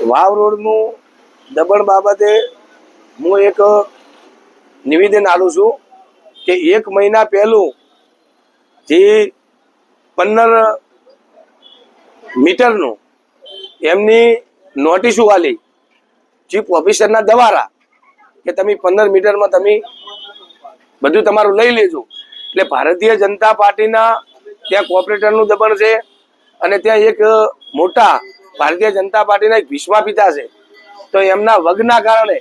વાવ રોડનું દબણ બાબતે હું એક નિવેદન આલું છું કે એક મહિના પહેલું જે પંદર મીટરનું એમની નોટિસો વાલી ચીફ ઓફિસરના દ્વારા કે તમે પંદર મીટરમાં તમે બધું તમારું લઈ લેજો. એટલે ભારતીય જનતા પાર્ટીના ત્યાં કોર્પોરેટરનું દબણ છે અને ત્યાં એક મોટા ભારતીય જનતા પાર્ટીના એક ભીષ્મા પિતા છે. તો એમના વગના કારણે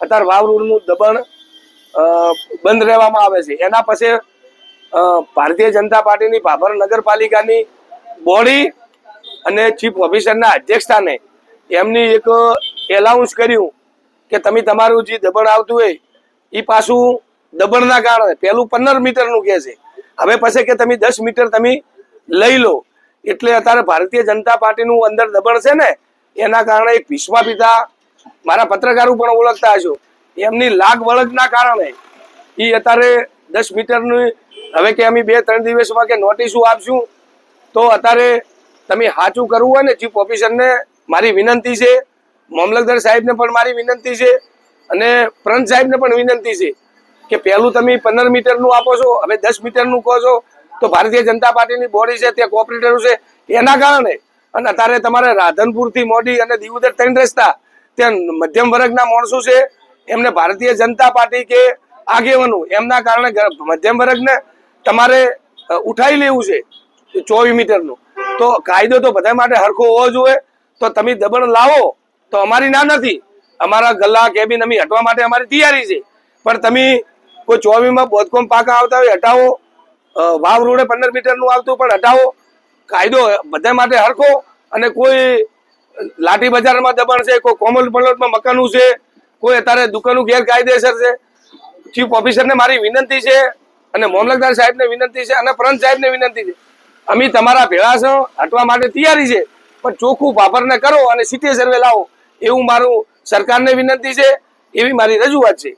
અત્યારે વાવ રોડનું દબણ બંધ રહેવામાં આવે છે. એના પછી ભારતીય જનતા પાર્ટીની ભાભર નગરપાલિકાની બોડી અને ચીફ ઓફિસરના અધ્યક્ષસ્થાને એમની એક એલાઉન્સ કર્યું કે તમે તમારું જે દબણ આવતું હોય એ પાછું દબણના કારણે પહેલું પંદર મીટરનું કહે છે. હવે પછી કે તમે દસ મીટર તમે લઈ લો. એટલે અત્યારે ભારતીય જનતા પાર્ટીનું અંદર દબણ છે ને, એના કારણે ભીષ્મા પિતા, મારા પત્રકારો પણ ઓળખતા હશો. એમની લાગ વળગના કારણે એ અત્યારે દસ મીટરની, હવે કે અમે બે ત્રણ દિવસમાં કે નોટિસો આપશું, તો અત્યારે તમે સાચું કરવું હોય ને, ચીફ ઓફિસરને મારી વિનંતી છે, મામલતદાર સાહેબને પણ મારી વિનંતી છે, અને પ્રંત સાહેબને પણ વિનંતી છે કે પહેલું તમે પંદર મીટરનું આપો છો, હવે દસ મીટરનું કહો છો તો ભારતીય જનતા પાર્ટીની બોડી છે તે કોઓપરેટરો છે, એના કારણે. અને અત્યારે તમારે રાધનપુરથી મોડી અને દીવદર ત્રણ રસ્તા, ત્યાં મધ્યમ વર્ગના માણસો છે, એમને ભારતીય જનતા પાર્ટી કે આગેવાનો, એમના કારણે મધ્યમ વર્ગને તમારે ઉઠાવી લેવું છે, ચોવીસ મીટરનું. તો કાયદો તો બધા માટે હરખો હોવો જોઈએ. તો તમે દબણ લાવો, તો અમારી ના નથી. અમારા ગલ્લા, કેબિન અમે હટવા માટે અમારી તૈયારી છે. પણ તમે કોઈ ચોવીસમાં બોધકોમ પાકા આવતા હોય, હટાવો. વાવ રોડે પંદર મીટરનું આવતું, પણ હટાવો. કાયદો બધા માટે હરખો અને કોઈ લાઠી બજારમાં દબાણ છે, કોઈ કોમલ પ્લોટમાં મકાનું છે, કોઈ અત્યારે દુકાનો ગેરકાયદેસર છે. ચીફ ઓફિસરને મારી વિનંતી છે અને મામલતદાર સાહેબને વિનંતી છે અને પ્રંત સાહેબને વિનંતી છે. અમે તમારા ભેળા છો, હટવા માટે તૈયારી છે, પણ ચોખ્ખું ભાભરને કરો અને સિટી સર્વે લાવો. એવું મારું સરકારને વિનંતી છે, એવી મારી રજૂઆત છે.